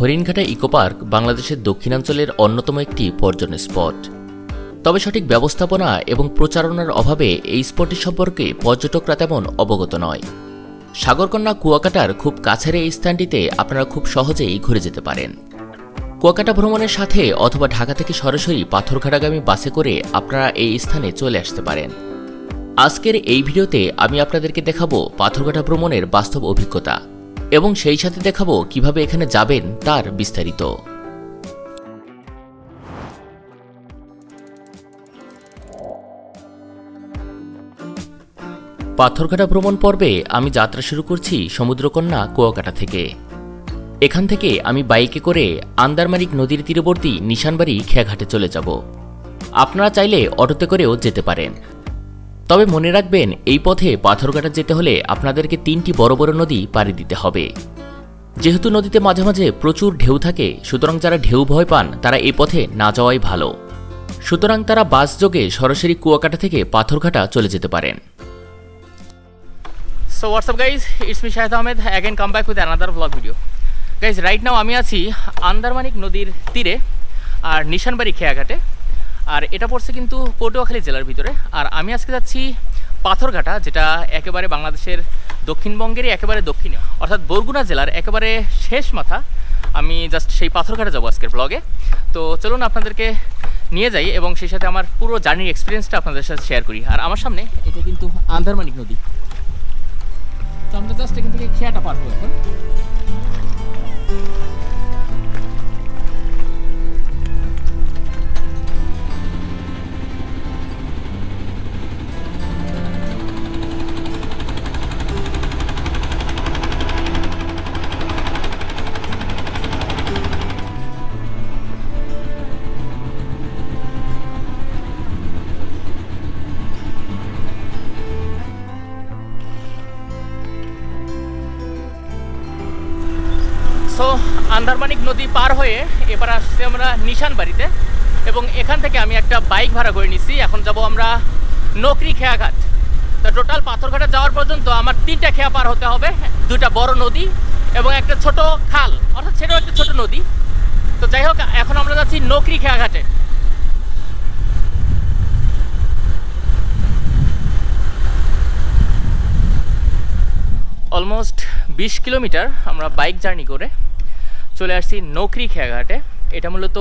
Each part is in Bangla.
হরিণঘাটা ইকো পার্ক বাংলাদেশের দক্ষিণাঞ্চলের অন্যতম একটি পর্যটন স্পট। তবে সঠিক ব্যবস্থাপনা এবং প্রচারণার অভাবে এই স্পটটি সম্পর্কে পর্যটকরা তেমন অবগত নয়। সাগরকন্যা কুয়াকাটার খুব কাছের এই স্থানটিতে আপনারা খুব সহজেই ঘুরে যেতে পারেন। কুয়াকাটা ভ্রমণের সাথে অথবা ঢাকা থেকে সরাসরি পাথরঘাটাগামী বাসে করে আপনারা এই স্থানে চলে আসতে পারেন। আজকের এই ভিডিওতে আমি আপনাদেরকে দেখাবো পাথরঘাটা ভ্রমণের বাস্তব অভিজ্ঞতা। এবং সেই সাথে দেখাবো কীভাবে এখানে যাবেন তার বিস্তারিত। পাথরঘাটা ভ্রমণ পর্বে আমি যাত্রা শুরু করছি সমুদ্রকন্যা কুয়াকাটা থেকে। এখান থেকে আমি বাইকে করে আন্দারমারিক নদীর তীরবর্তী নিশানবাড়ি খেয়াঘাটে চলে যাব। আপনারা চাইলে অটোতে করেও যেতে পারেন। তবে মনে রাখবেন, এই পথে পাথরঘাটা যেতে হলে আপনাদেরকে তিনটি বড় বড় নদী পাড়ি দিতে হবে। যেহেতু নদীতে মাঝে মাঝে প্রচুর ঢেউ থাকে, সুতরাং যারা ঢেউ ভয় পান, তারা এই পথে না যাওয়াই ভালো। সুতরাং তারা বাস যোগে সরাসরি কুয়াকাটা থেকে পাথরঘাটা চলে যেতে পারেন। So what's up guys it's me Shahed Ahmed again come back with another blog video guys right now আমি আছি আন্দারমানিক নদীর তীরে, আর নিশানবাড়ি খেয়াঘাটে। আর এটা পড়ছে কিন্তু পটুয়াখালী জেলার ভিতরে। আর আমি আজকে যাচ্ছি পাথরঘাটা, যেটা একেবারে বাংলাদেশের দক্ষিণবঙ্গেরই একেবারে দক্ষিণে। অর্থাৎ বরগুনা জেলার একেবারে শেষ মাথা। আমি জাস্ট সেই পাথরঘাটা যাব আজকের ব্লগে তো চলুন আপনাদেরকে নিয়ে যাই এবং সেই সাথে আমার পুরো জার্নির এক্সপিরিয়েন্সটা আপনাদের সাথে শেয়ার করি। আর আমার সামনে এটা কিন্তু আন্দারমানিক নদী। তো আমরা জাস্ট এখান থেকে খেয়াটা পারব এখন। আন্দারমানিক নদী পার হয়ে এবার আসছি আমরা নিশান বাড়িতে এবং এখান থেকে আমি একটা বাইক ভাড়া করে নিছি। এখন যাব আমরা নকরি খেয়াঘাট। তো টোটাল পাথরঘাটে যাওয়ার পর্যন্ত আমার তিনটা খেয়া পার হতে হবে, দুটা বড় নদী এবং একটা ছোট খাল, অর্থাৎ সেটাও একটা ছোট নদী। তো যাই হোক, এখন আমরা যাচ্ছি নকরি খেয়াঘাটে। অলমোস্ট বিশ কিলোমিটার আমরা বাইক জার্নি করে চলে আসছি নকরি খেয়াঘাটে। এটা মূলত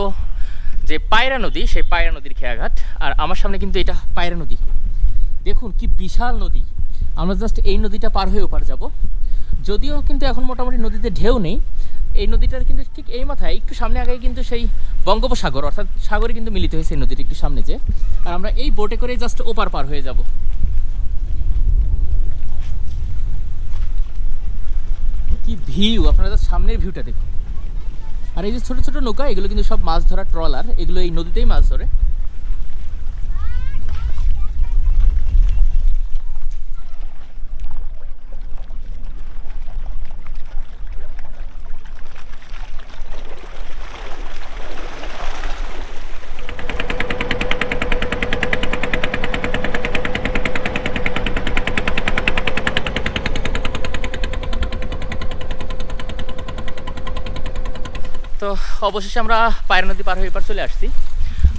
যে পায়রা নদী, সেই পায়রা নদীর খেয়াঘাট। আর আমার সামনে কিন্তু এটা পায়রা নদী। দেখুন কি বিশাল নদী। আমরা জাস্ট এই নদীটা পার হয়ে ওপার যাব। যদিও কিন্তু এখন মোটামুটি নদীতে ঢেউ নেই। এই নদীটার কিন্তু ঠিক এই মাথায় একটু সামনে আগে কিন্তু সেই বঙ্গোপসাগর, অর্থাৎ সাগরে কিন্তু মিলিত হয়েছে এই নদীটা একটু সামনে যে আর আমরা এই বোটে করে জাস্ট ওপার পার হয়ে যাব। কি ভিউ আপনারা সামনের ভিউটা দেখুন। আর এই যে ছোট ছোট নৌকা, এগুলো কিন্তু সব মাছ ধরা ট্রলার, এগুলো এই নদীতেই মাছ ধরে তো অবশেষে আমরা পায়রা নদী পার হয়ে এপার চলে আসছি।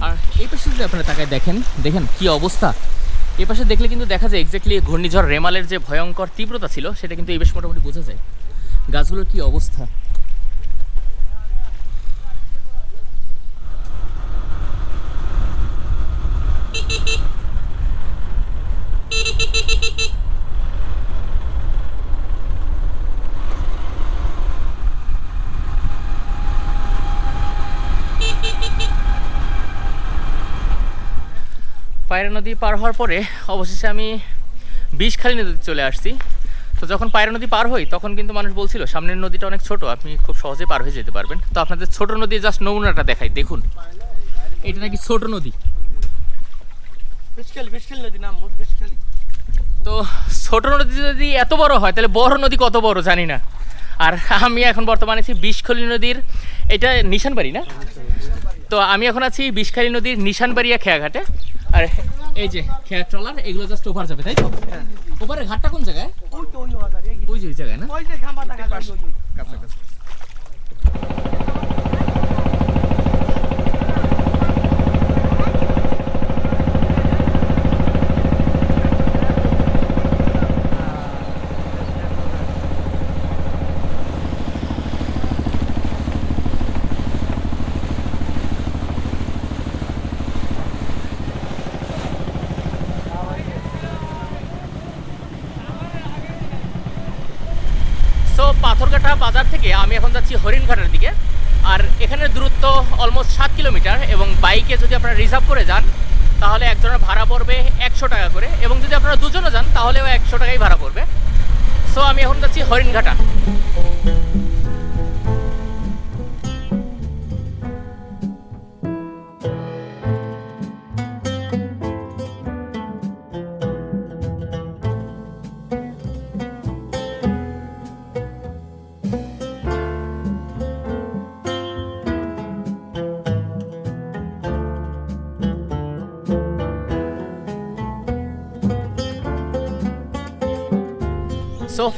আর এই পাশে যদি আপনারা তাকায় দেখেন দেখেন কি অবস্থা। এ পাশে দেখলে কিন্তু দেখা যায় এক্স্যাক্টলি ঘূর্ণিঝড় রেমালের যে ভয়ঙ্কর তীব্রতা ছিল, সেটা কিন্তু এই বেশ মোটামুটি বোঝা যায়। গাছগুলোর কি অবস্থা? পায়রা নদী পার হওয়ার পরে অবশেষে আমি বিষখালী নদীতে চলে আসছি। তো যখন পায়রা নদী পার হই তখন কিন্তু মানুষ বলছিল সামনের নদীটা অনেক ছোট আপনি খুব সহজে পার হয়ে যেতে পারবেন। তো আপনাদের ছোট নদী জাস্ট নমুনাটা দেখাই দেখুন। এটা নাকি ছোট নদী? তো ছোট নদী যদি এত বড় হয় তাহলে বড় নদী কত বড় জানি না। আর আমি এখন বর্তমানে আছি বিষখালী নদীর এটা নিশানবাড়ি না? তো আমি এখন আছি বিষখালী নদীর নিশানবাড়িয়া খেয়াঘাটে। আর এই যে খেয়ার ট্রলার এগুলো জাস্ট ওভার যাবে তাই তো? ওপারের ঘাটটা কোন জায়গায়? ওই যে। ওই জায়গায় না? ওই যে খাম্বা কাছে যায় ওই। বাজার থেকে আমি এখন যাচ্ছি হরিণঘাটার দিকে আর এখানের দূরত্ব অলমোস্ট সাত কিলোমিটার এবং বাইকে যদি আপনারা রিজার্ভ করে যান, তাহলে একজনের ভাড়া পড়বে একশো টাকা করে এবং যদি আপনারা দুজনও যান, তাহলেও একশো টাকাই ভাড়া পড়বে সো আমি এখন যাচ্ছি হরিণঘাটা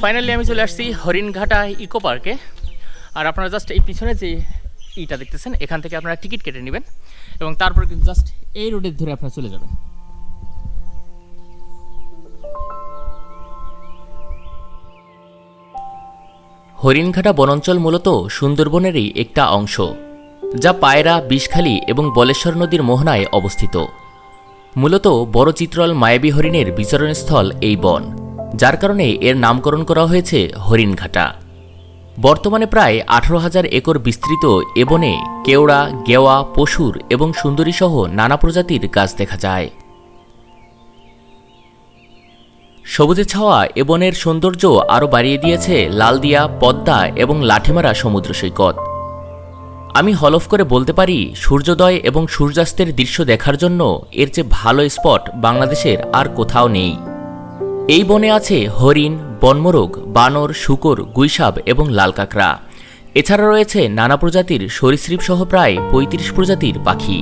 ফাইনালি আমি চলে আসছি হরিণঘাটা ইকো পার্কে আর আপনারা জাস্ট এই পিছনে যে ইটা দেখতেছেন, এখান থেকে আপনারা টিকিট কেটে নেবেন এবং তারপর কিন্তু জাস্ট এই রোডের ধরে আপনারা চলে যাবেন। হরিণঘাটা বনাঞ্চল মূলত সুন্দরবনেরই একটা অংশ, যা পায়রা, বিষখালী এবং বলেশ্বর নদীর মোহনায় অবস্থিত। মূলত বড় চিত্রল মায়াবী হরিণের বিচরণস্থল এই বন। যার কারণে এর নামকরণ করা হয়েছে হরিণঘাটা। বর্তমানে প্রায় আঠারো হাজার একর বিস্তৃত এ বনে কেওড়া, গেওয়া, পশুর এবং সুন্দরীসহ নানা প্রজাতির গাছ দেখা যায়। সবুজে ছাওয়া এ বনের সৌন্দর্য আরও বাড়িয়ে দিয়েছে লালদিয়া, পদ্মা এবং লাঠিমারা সমুদ্র সৈকত। আমি হলফ করে বলতে পারি, সূর্যোদয় এবং সূর্যাস্তের দৃশ্য দেখার জন্য এর চেয়ে ভালো স্পট বাংলাদেশের আর কোথাও নেই। এই বনে আছে হরিণ, বনমোরগ, বানর, শুকর গুইসাব এবং লাল কাঁকড়া। এছাড়া রয়েছে নানা প্রজাতির সরীসৃপ সহ প্রায় পঁয়ত্রিশ প্রজাতির পাখি।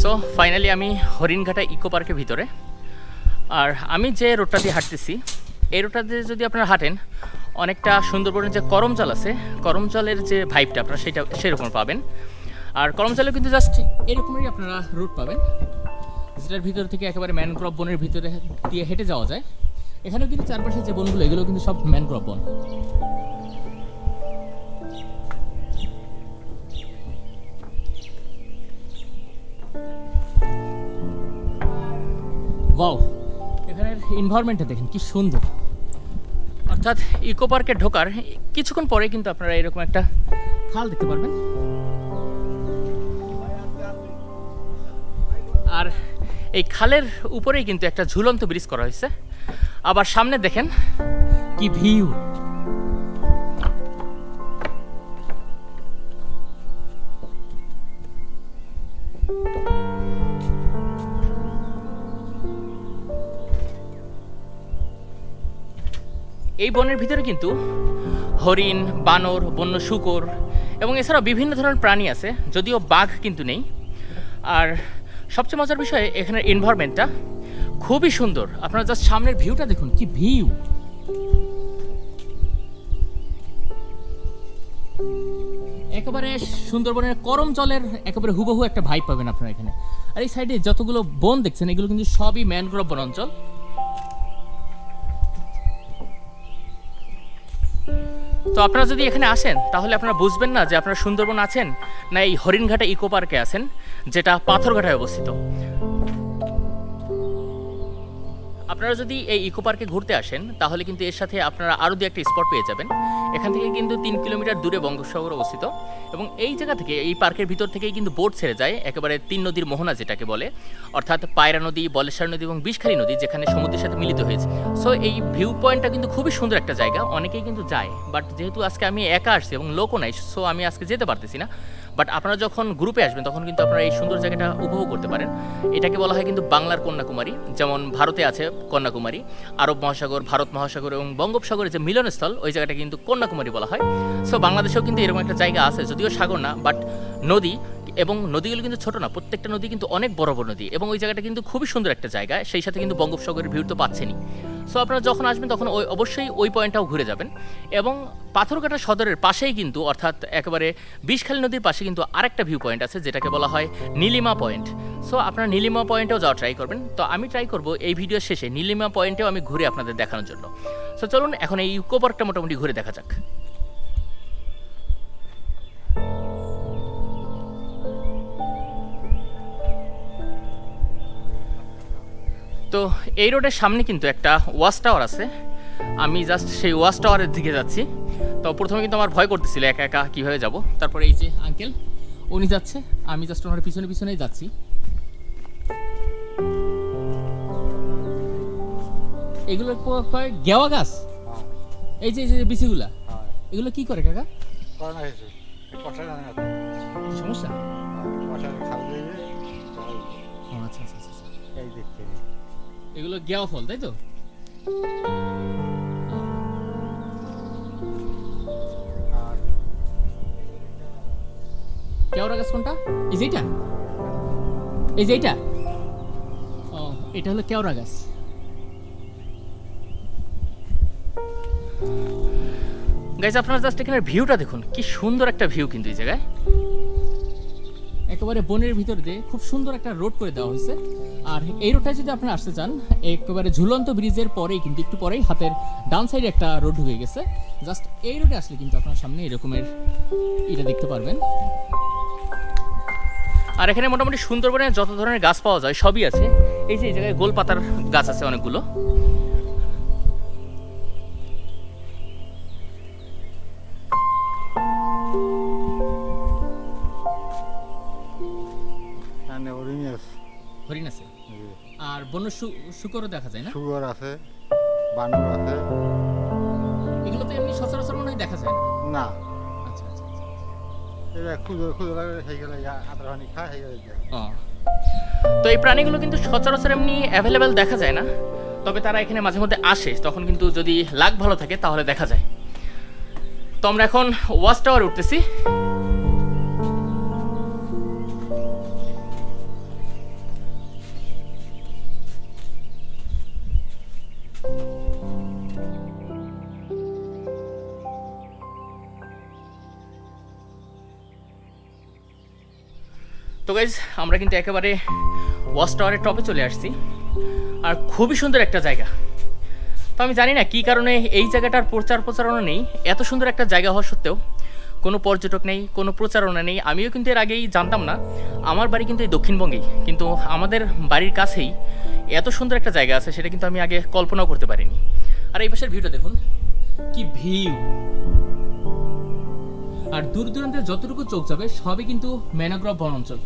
সো ফাইনালি আমি হরিণঘাটা ইকো পার্কের ভিতরে। আর আমি যে রোডটা দিয়ে হাঁটতেছি, এই রোডটা দিয়ে যদি আপনারা হাঁটেন অনেকটা সুন্দরবনের যে করমজল আছে, করমজলের যে ভাইবটা আপনারা সেটা সেরকম পাবেন। আর করমজলে কিন্তু জাস্ট এরকমই আপনারা রুট পাবেন। যেটার ভিতর থেকে একেবারে ম্যানগ্রোভ বনের ভিতরে দিয়ে হেঁটে যাওয়া যায়। এখানেও কিন্তু চারপাশে যে বনগুলো এগুলো কিন্তু সব ম্যানগ্রোভ বন। এখানের এনভায়রনমেন্টটা দেখেন, কি সুন্দর। অর্থাৎ ইকো পার্কে ঢোকার কিছুক্ষণ পরে কিন্তু আপনারা এরকম একটা খাল দেখতে পারবেন। আর এই খালের উপরেই কিন্তু একটা ঝুলন্ত ব্রিজ করা হয়েছে। আবার সামনে দেখেন কি ভিউ। এই বনের ভিতরে কিন্তু হরিণ, বানর, বন্য শুকর এবং এছাড়াও বিভিন্ন ধরনের প্রাণী আছে, যদিও বাঘ কিন্তু নেই। আর সবচেয়ে মজার বিষয়, এখানের এনভায়রনমেন্টটা খুবই সুন্দর। আপনারা জাস্ট সামনের ভিউটা দেখুন, কি ভিউ একেবারে সুন্দরবনের করম জলের একেবারে হুবহু একটা ভাইব পাবেন আপনারা এখানে। আর এই সাইডে যতগুলো বন দেখছেন, এগুলো কিন্তু সবই ম্যানগ্রোভ বনাঞ্চল তো আপনারা যদি এখানে আসেন, তাহলে আপনারা বুঝবেন না যে আপনারা সুন্দরবন আছেন না এই হরিণঘাটা ইকো পার্কে আছেন, যেটা পাথরঘাটায় অবস্থিত। আপনারা যদি এই ইকো পার্কে ঘুরতে আসেন, তাহলে কিন্তু এর সাথে আপনারা আরও দু একটা স্পট পেয়ে যাবেন। এখান থেকে কিন্তু তিন কিলোমিটার দূরে বঙ্গোপসাগর অবস্থিত। এবং এই জায়গা থেকে, এই পার্কের ভিতর থেকেই কিন্তু বোট ছেড়ে যায়, একেবারে তিন নদীর মোহনা যেটাকে বলে। অর্থাৎ পায়রা নদী, বলেশ্বর নদী এবং বিষখালী নদী, যেখানে সমুদ্রের সাথে মিলিত হয়েছে। সো এই ভিউ পয়েন্টটা কিন্তু খুবই সুন্দর একটা জায়গা, অনেকেই কিন্তু যায়। বাট যেহেতু আজকে আমি একা আসছি এবং লোকও নাই সো আমি আজকে যেতে পারতেছি না। বাট আপনারা যখন গ্রুপে আসবেন, তখন কিন্তু আপনারা এই সুন্দর জায়গাটা উপভোগ করতে পারেন। এটাকে বলা হয় কিন্তু বাংলার কন্যাকুমারী। যেমন ভারতে আছে কন্যাকুমারী, আরব মহাসাগর, ভারত মহাসাগর এবং বঙ্গোপসাগরের যে মিলনস্থল, ওই জায়গাটা কিন্তু কন্যাকুমারী বলা হয়। সো বাংলাদেশেও কিন্তু এরকম একটা জায়গা আছে, যদিও সাগর না বাট নদী এবং নদীগুলো কিন্তু ছোট না, প্রত্যেকটা নদী কিন্তু অনেক বড় বড় নদী এবং ওই জায়গাটা কিন্তু খুবই সুন্দর একটা জায়গা, সেই সাথে কিন্তু বঙ্গোপসাগরের ভিড় তো পাচ্ছেনই। সো আপনারা যখন আসবেন তখন ওই, অবশ্যই ওই পয়েন্টটাও ঘুরে যাবেন এবং পাথরঘাটা সদরের পাশেই কিন্তু, অর্থাৎ একেবারে বিষখালী নদীর পাশে কিন্তু আরেকটা ভিউ পয়েন্ট আছে, যেটাকে বলা হয় নীলিমা পয়েন্ট। সো আপনারা নীলিমা পয়েন্টেও যাওয়া ট্রাই করবেন। তো আমি ট্রাই করব এই ভিডিও শেষে নীলিমা পয়েন্টেও আমি ঘুরে আপনাদের দেখানোর জন্য। সো চলুন এখন এই ইকো পার্কটা মোটামুটি ঘুরে দেখা যাক। তো এই রোডের সামনে কিন্তু একটা ওয়াচ টাওয়ার আছে। আমি জাস্ট সেই ওয়াচ টাওয়ারের দিকে যাচ্ছি। তো প্রথমে কিন্তু আমার ভয় করতেছিল একা একা কীভাবে যাব। তারপরে এই যে আঙ্কেল উনি যাচ্ছে। আমি জাস্ট ওনার পিছনে পিছনেই যাচ্ছি। এগুলো কয়? গেওয়া গাছ? এই যে এই যে বিচিগুলা? এগুলো কি করে কাকা। সমস্যা? ও আচ্ছা আচ্ছা আচ্ছা আচ্ছা। এই দেখতে। এগুলো গেওয়া ফল, তাই তো? কেওড়া গাছ কোনটা? এই যে এইটা এই যে এইটা ও, এটা হলো কেওড়া গাছ। গাইজ আপনারা জাস্ট এখানে ভিউটা দেখুন। কি সুন্দর একটা ভিউ কিন্তু এই জায়গায়। একেবারে বনের ভিতর দিয়ে খুব সুন্দর একটা রোড করে দেওয়া হয়েছে। আর এই রোডটা যদি আপনারা আসতে চান, একেবারে ঝুলন্ত ব্রিজের পরেই কিন্তু একটু পরেই হাতের ডান সাইডে একটা রোড ঢুকে গেছে। জাস্ট এই রোডে আসলে কিন্তু আপনার সামনে এরকমের এটা দেখতে পারবেন। আর এখানে মোটামুটি সুন্দরবনে যত ধরনের গাছ পাওয়া যায়, সবই আছে। এই যে এই জায়গায় গোল পাতার গাছ আছে অনেকগুলো। হরিণ আছে। আর বন্য শুকরও দেখা যায় না? সুগর আছে বানর আছে। এগুলো তো এমনি সচরাচর মনে হয় দেখা যায় না? না। আচ্ছা আচ্ছা আচ্ছা। এটা গেলে খায় সেই গেলে তো এই প্রাণীগুলো কিন্তু সচরাচর এমনি অ্যাভেলেবেল দেখা যায় না। তবে তারা এখানে মাঝে মধ্যে আসে তখন কিন্তু যদি লাক ভালো থাকে তাহলে দেখা যায়। তো আমরা এখন ওয়াচ টাওয়ার উঠতেছি। গাইজ আমরা কিন্তু একেবারে ওয়াচ টাওয়ারের টপে চলে আসছি। আর খুবই সুন্দর একটা জায়গা। তো আমি জানি না কী কারণে এই জায়গাটার প্রচার প্রচারণা নেই। এত সুন্দর একটা জায়গা হওয়া সত্ত্বেও কোনো পর্যটক নেই, কোনো প্রচারণা নেই। আমিও কিন্তু এর আগেই জানতাম না, আমার বাড়ি কিন্তু এই দক্ষিণবঙ্গেই। কিন্তু আমাদের বাড়ির কাছেই এত সুন্দর একটা জায়গা আছে, সেটা কিন্তু আমি আগে কল্পনাও করতে পারিনি। আর এই পাশের ভিউটা দেখুন, কি ভিউ! আর দূর দূরান্তে যতটুকু চোখ যাবে, সবই কিন্তু ম্যানোগ্রোভ বন অঞ্চল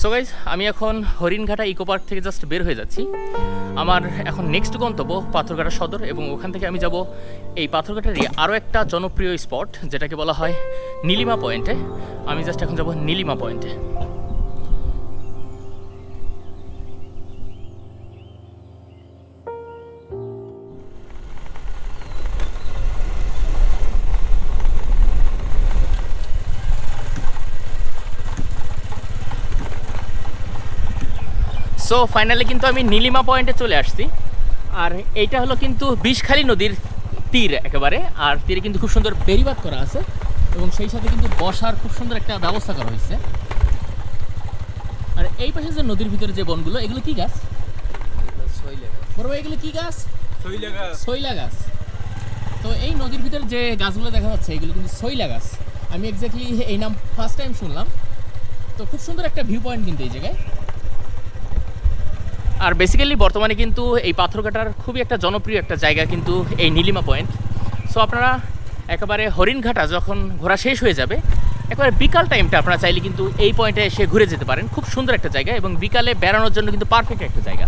সো গাইজ আমি এখন হরিণঘাটা ইকো পার্ক থেকে জাস্ট বের হয়ে যাচ্ছি। আমার এখন নেক্সট গন্তব্য পাথরঘাটা সদর এবং ওখান থেকে আমি যাব এই পাথরঘাটারই আরও একটা জনপ্রিয় স্পট যেটাকে বলা হয় নীলিমা পয়েন্টে। আমি জাস্ট এখন যাব নীলিমা পয়েন্টে। সো ফাইনালি কিন্তু আমি নীলিমা পয়েন্টে চলে আসছি। আর এইটা হলো কিন্তু বিষখালী নদীর তীর একেবারে। আর তীরে কিন্তু খুব সুন্দর বেরিবাদ করা আছে। এবং সেই সাথে কিন্তু বসার খুব সুন্দর একটা ব্যবস্থা করা হয়েছে। আর এই পাশে যে নদীর ভিতরে যে বনগুলো এগুলো কি গাছ? বড় এগুলো কি গাছ? শৈলা গাছ। তো এই নদীর ভিতরে যে গাছগুলো দেখা যাচ্ছে এগুলো কিন্তু শৈলা গাছ। আমি এক্স্যাক্টলি এই নাম ফার্স্ট টাইম শুনলাম। তো খুব সুন্দর একটা ভিউ পয়েন্ট কিন্তু এই জায়গায়। আর বেসিক্যালি বর্তমানে কিন্তু এই পাথরঘাটার খুবই একটা জনপ্রিয় একটা জায়গা কিন্তু এই নীলিমা পয়েন্ট সো আপনারা একেবারে হরিণঘাটা যখন ঘোরা শেষ হয়ে যাবে, একেবারে বিকাল টাইমটা আপনারা চাইলে কিন্তু এই পয়েন্টে এসে ঘুরে যেতে পারেন। খুব সুন্দর একটা জায়গা এবং বিকালে বেড়ানোর জন্য কিন্তু পারফেক্ট একটা জায়গা।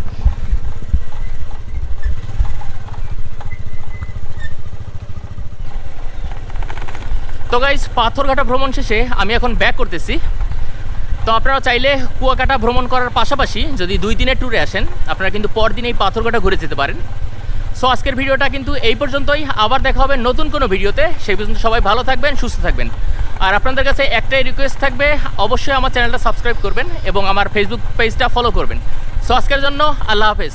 তো গাইজ পাথরঘাটা ভ্রমণ শেষে আমি এখন ব্যাক করতেছি। তো আপনারা চাইলে কুয়াকাটা ভ্রমণ করার পাশাপাশি যদি দুই দিনের ট্যুরে আসেন, আপনারা কিন্তু পরদিন এই পাথরঘাটা ঘুরে যেতে পারেন। সো আজকের ভিডিওটা কিন্তু এই পর্যন্তই। আবার দেখা হবে নতুন কোনো ভিডিওতে। সেই পর্যন্ত সবাই ভালো থাকবেন, সুস্থ থাকবেন। আর আপনাদের কাছে একটাই রিকোয়েস্ট থাকবে, অবশ্যই আমার চ্যানেলটা সাবস্ক্রাইব করবেন এবং আমার ফেসবুক পেজটা ফলো করবেন। সো আজকের জন্য আল্লাহ হাফেজ।